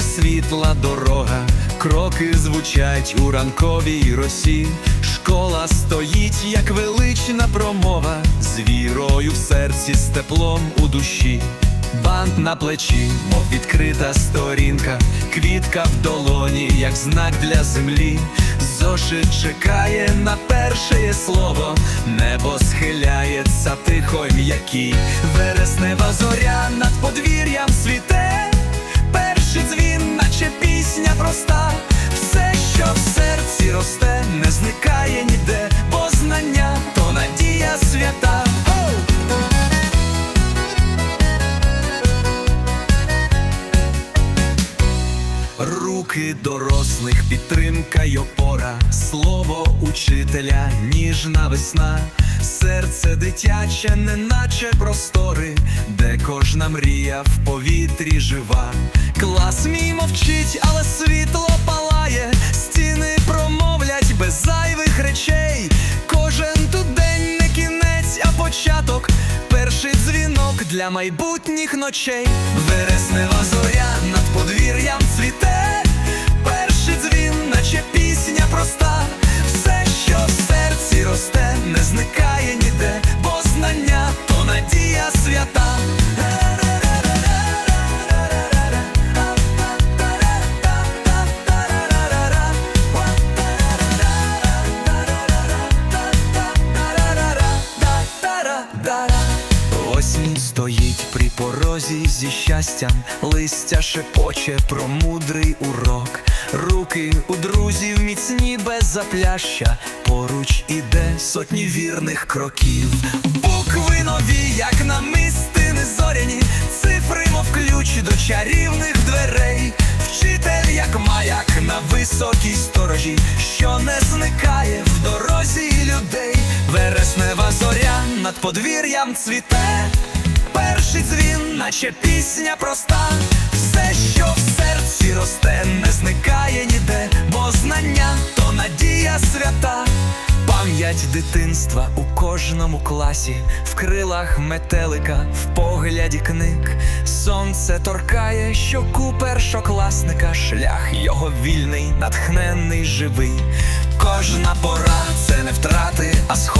нині світла дорога, кроки звучать у ранковій росі. Школа стоїть, як велична промова, з вірою в серці, з теплом у душі. Бант на плечі, мов відкрита сторінка, квітка в долоні, як знак для землі. Зошит чекає на перше слово, небо схиляється тихо й. Вереснева зоря над подвір'ям світе, перший дзвін, наче пісня Руки дорослих, підтримка й опора, слово учителя, ніжна весна, серце дитяче, неначе простори, де кожна мрія в повітрі жива. Клас мій мовчить, але світло палає, стіни промовлять без зайвих речей. Кожен тут день не кінець, а початок. Перший дзвінок для майбутніх ночей. Вереснева зоря стоїть при порозі зі щастям, листя шепоче про мудрий урок, руки у друзів міцні без запляща, поруч іде сотні вірних кроків, букви нові, як намистини зоряні, цифри, мов ключ до чарівних дверей, вчитель, як маяк на високій сторожі, що не зникає в дорозі людей, вереснева зоря над подвір'ям цвіте. Перший дзвін, наче пісня проста, все, що в серці росте, не зникає ніде, бо знання то надія свята, пам'ять дитинства у кожному класі, в крилах метелика, в погляді книг. Сонце торкає щоку першокласника, шлях його вільний, натхненний, живий. Кожна пора це не втрати, а сходи,